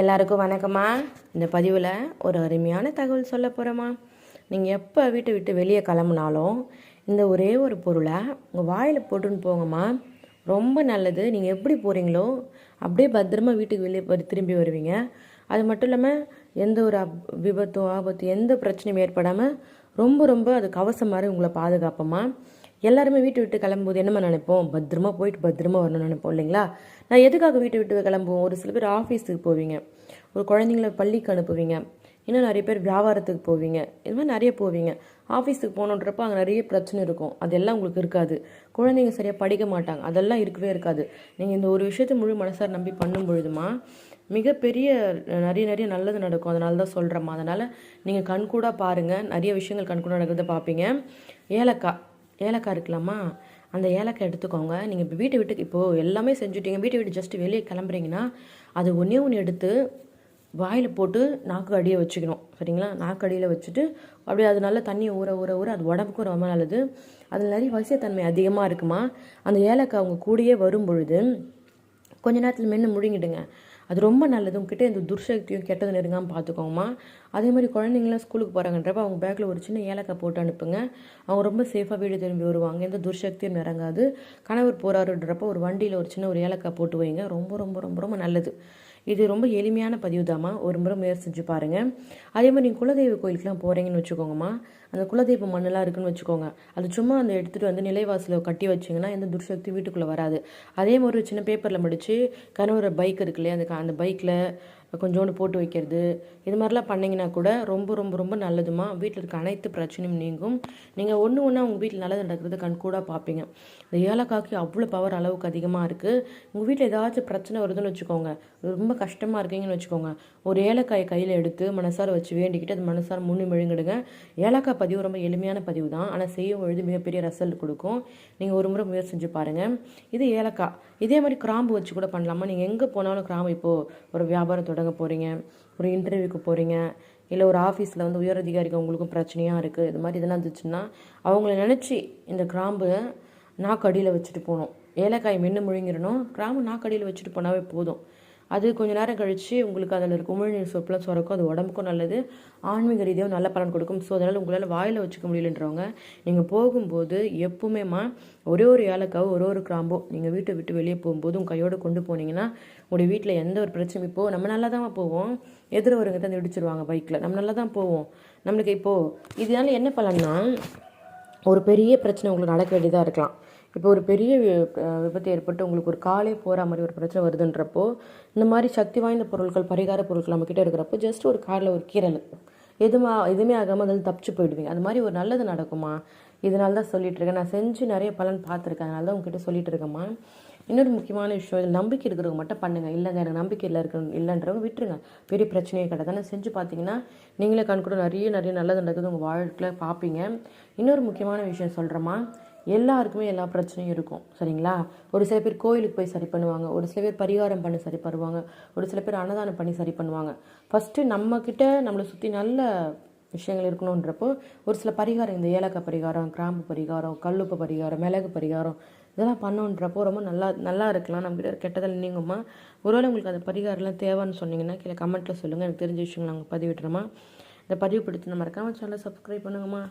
எல்லாருக்கும் வணக்கம்மா. இந்த பதிவில் ஒரு அருமையான தகவல் சொல்ல போகிறோமா நீங்கள் எப்போ வீட்டை விட்டு வெளியே கிளம்புனாலும் இந்த ஒரே ஒரு பொருளை உங்கள் வாயில் போட்டுன்னு போங்கம்மா. ரொம்ப நல்லது. நீங்கள் எப்படி போகிறீங்களோ அப்படியே பத்திரமா வீட்டுக்கு வெளியே திரும்பி வருவீங்க. அது மட்டும் இல்லாமல் எந்த ஒரு அப் விபத்தும் ஆபத்து எந்த பிரச்சனையும் ஏற்படாமல் ரொம்ப ரொம்ப அது கவசம் மாதிரி உங்களை பாதுகாப்பம்மா. எல்லாருமே வீட்டை விட்டு கிளம்பும்போது என்னம்மா நினைப்போம்? பத்திரமா போயிட்டு பத்திரமா வரணும்னு நினைப்போம் இல்லைங்களா? நான் எதுக்காக வீட்டை விட்டு கிளம்புவோம்? ஒரு சில பேர் ஆஃபீஸுக்கு போவீங்க. ஒரு குழந்தைங்கள பள்ளிக்கு அனுப்புவீங்க. இன்னும் நிறைய பேர் வியாபாரத்துக்கு போவீங்க. இது மாதிரி நிறைய போவீங்க. ஆஃபீஸுக்கு போகணுன்றப்போ அங்கே நிறைய பிரச்சனை இருக்கும். அதெல்லாம் உங்களுக்கு இருக்காது. குழந்தைங்க சரியாக படிக்க மாட்டாங்க. அதெல்லாம் இருக்கவே இருக்காது. நீங்கள் இந்த ஒரு விஷயத்தை முழு மனசார் நம்பி பண்ணும் பொழுதுமா மிகப்பெரிய நிறைய நிறைய நல்லது நடக்கும். அதனால தான் சொல்கிறேம்மா அதனால் நீங்கள் கண்கூடாக பாருங்கள் நிறைய விஷயங்கள் கண்கூட நடக்கிறத பார்ப்பீங்க. ஏலக்காய். ஏலக்காய் இருக்கலாமா அந்த ஏலக்காய் எடுத்துக்கோங்க. நீங்கள் இப்போ வீட்டை விட்டு இப்போது எல்லாமே செஞ்சுட்டீங்க. வீட்டை விட்டு ஜஸ்ட்டு வெளியே கிளம்புறீங்கன்னா அது ஒன்றே ஒன்று எடுத்து வாயில் போட்டு நாக்கு அடியை வச்சுக்கணும். சரிங்களா? நாக்கு அடியில் வச்சுட்டு அப்படியே அது நல்லா தண்ணியை ஊற ஊற ஊற அது உடம்புக்கும் ரொம்ப நல்லது. அதில் நிறைய வசியத்தன்மை அதிகமாக இருக்குமா. அந்த ஏலக்காய் அவங்க கூடயே வரும் பொழுது கொஞ்ச நேரத்தில் மென்று முழுங்கிடுங்க. அது ரொம்ப நல்லது. உங்ககிட்ட இந்த துர்சக்தியும் கெட்டது நெருங்காமல் பார்த்துக்கோங்கம்மா அதே மாதிரி குழந்தைங்களாம் ஸ்கூலுக்கு போகிறாங்கன்றப்ப அவங்க பேக்கில் ஒரு சின்ன ஏலக்காய் போட்டு அனுப்புங்க. அவங்க ரொம்ப சேஃபாக வீடு திரும்பி வருவாங்க. எந்த துர்சக்தியும் நிறங்காது கணவர் போகிறாருன்றப்ப ஒரு வண்டியில் ஒரு சின்ன ஒரு ஏலக்காய் போட்டு வைங்க. ரொம்ப ரொம்ப ரொம்ப ரொம்ப நல்லது. இது ரொம்ப எளிமையான பதிவு தாம்மா ஒரு முறை முயற்சி செஞ்சு பாருங்கள் அதே மாதிரி நீங்கள் குலதெய்வ கோயிலுக்குலாம் போகிறீங்கன்னு வச்சுக்கோங்கம்மா. அந்த குலதெய்வ மண்ணெல்லாம் இருக்குன்னு வச்சுக்கோங்க. அது சும்மா அந்த எடுத்துகிட்டு வந்து நிலைவாசலில் கட்டி வச்சிங்கன்னா எந்த துர்சக்தி வீட்டுக்குள்ளே வராது. அதே மாதிரி ஒரு சின்ன பேப்பரில் முடித்து கணவர் பைக் இருக்கு இல்லையா? அந்த அந்த பைக்கில் கொஞ்சோண்டு போட்டு வைக்கிறது. இது மாதிரிலாம் பண்ணிங்கன்னா கூட ரொம்ப ரொம்ப ரொம்ப நல்லதுமா வீட்டில் இருக்க அனைத்து பிரச்சனையும் நீங்கும். நீங்கள் ஒன்று ஒன்றா உங்கள் வீட்டில் நல்லது நடக்கிறது கண்கூடாக பார்ப்பீங்க இந்த ஏலக்காய்க்கு அவ்வளோ பவர் அளவுக்கு அதிகமாக இருக்குது உங்கள் வீட்டில் ஏதாச்சும் பிரச்சனை வருதுன்னு வச்சுக்கோங்க. ரொம்ப கஷ்டமாக இருக்கீங்கன்னு வச்சுக்கோங்க. ஒரு ஏலக்காயை கையில் எடுத்து மனசார வச்சு வேண்டிக்கிட்டு அது மனசார முன்னு மெழுங்கிடுங்க. ஏலக்காய் பதிவு ரொம்ப எளிமையான பதிவு தான். ஆனால் செய்யும் பொழுது மிகப்பெரிய ரிசல்ட் கொடுக்கும். நீங்கள் ஒரு முறை முயற்சி செஞ்சு பாருங்கள் இது ஏலக்காய். இதே மாதிரி கிராம்பு வச்சு கூட பண்ணலாமா? நீங்கள் எங்கே போனாலும் கிராம்பு இப்போது ஒரு வியாபாரத்தோட தொடங்க போகிறீங்க ஒரு இன்டர்வியூக்கு போகிறீங்க இல்லை ஒரு ஆஃபீஸில் வந்து உயர் அதிகாரிக்கு உங்களுக்கும் பிரச்சனையாக இருக்குது இது மாதிரி இதெல்லாம் இருந்துச்சுன்னா அவங்கள நினச்சி இந்த கிராம்பு நாக்கடியில் வச்சுட்டு போகணும். ஏலக்காய் மென்று முழுங்கிடணும் கிராம்பு நாக்கடியில் வச்சுட்டு போனாவே போதும். அது கொஞ்சம் நேரம் கழித்து உங்களுக்கு அதில் இருக்க உமிழ்நீர் சொப்பெல்லாம் சுரக்கும் அது உடம்புக்கும் நல்லது. ஆன்மீக ரீதியாகவும் நல்ல பலன் கொடுக்கும். ஸோ அதனால் உங்களால் வாயில் வச்சுக்க முடியலன்றவங்க நீங்கள் போகும்போது எப்பவுமேமா ஒரே ஒரு ஏலக்காவோ ஒரு ஒரு கிராம்போ நீங்கள் வீட்டை விட்டு வெளியே போகும்போது உங்கள் கையோடு கொண்டு போனீங்கன்னா உங்களுடைய வீட்டில் எந்த ஒரு பிரச்சனையும் இப்போது நம்ம நல்லா தான் போவோம். எதிர ஒருங்க தான் இடிச்சிருவாங்க பைக்கில் நம்ம நல்லா தான் போவோம். நம்மளுக்கு இப்போது இதனால என்ன பலன்னா ஒரு பெரிய பிரச்சனை உங்களுக்கு நடக்க வேண்டியதாக இருக்கலாம். இப்போ ஒரு பெரிய வி- விபத்து ஏற்பட்டு உங்களுக்கு ஒரு காலே போகிற மாதிரி ஒரு பிரச்சனை வருதுன்றப்போ இந்த மாதிரி சக்தி வாய்ந்த பொருட்கள் பரிகார பொருட்கள் நம்மக்கிட்ட இருக்கிறப்போ ஜஸ்ட் ஒரு காலில் ஒரு கீரல். எதுமா எதுவுமே ஆகாமல் அதில் தப்பிச்சு போயிடுவீங்க. அது மாதிரி ஒரு நல்லது நடக்குமா? இதனால தான் சொல்லிட்டு இருக்கேன். நான் செஞ்சு நிறைய பலன் பார்த்துருக்கேன். அதனால தான் உங்ககிட்ட சொல்லிட்டு இருக்கேம்மா. இன்னொரு முக்கியமான விஷயம் இதில் நம்பிக்கை இருக்கிறவங்க மட்டும் பண்ணுங்கள் இல்லைங்க எனக்கு நம்பிக்கை இல்லை இருக்கிற இல்லைன்றவங்க விட்டுருங்க. பெரிய பிரச்சனையே கிடையாது. ஆனால் செஞ்சு பார்த்தீங்கன்னா நீங்களே கண்கூட நிறைய நிறைய நல்லது நடக்குது. உங்கள் வாழ்க்கையில் பார்ப்பீங்க. இன்னொரு முக்கியமான விஷயம் சொல்கிறேம்மா எல்லாருக்குமே எல்லா பிரச்சனையும் இருக்கும் சரிங்களா? ஒரு சில பேர் கோயிலுக்கு போய் சரி பண்ணுவாங்க ஒரு சில பேர் பரிகாரம் பண்ணி சரி பண்ணுவாங்க ஒரு சில பேர் அன்னதானம் பண்ணி சரி பண்ணுவாங்க. ஃபஸ்ட்டு நம்மக்கிட்ட நம்மளை சுற்றி நல்ல விஷயங்கள் இருக்கணுன்றப்போ ஒரு சில பரிகாரம் இந்த ஏலக்காய் பரிகாரம் கிராம்பு பரிகாரம் கல்லுப்பு பரிகாரம் மிளகு பரிகாரம் இதெல்லாம் பண்ணோன்றப்போ ரொம்ப நல்லா நல்லா இருக்கலாம். நம்மக்கிட்ட கெட்டதில் நீங்குமா ஒருவேளை உங்களுக்கு அந்த பரிகாரம்லாம் தேவைன்னு சொன்னீங்கன்னா கீழே கமெண்ட்டில் சொல்லுங்கள் எனக்கு தெரிஞ்ச விஷயங்கள் நாங்கள் பதிவிட்டுறோமா இந்த பதிவு பிடிச்சி மறக்காமல் சேனலை சப்ஸ்கிரைப் பண்ணுங்கம்மா.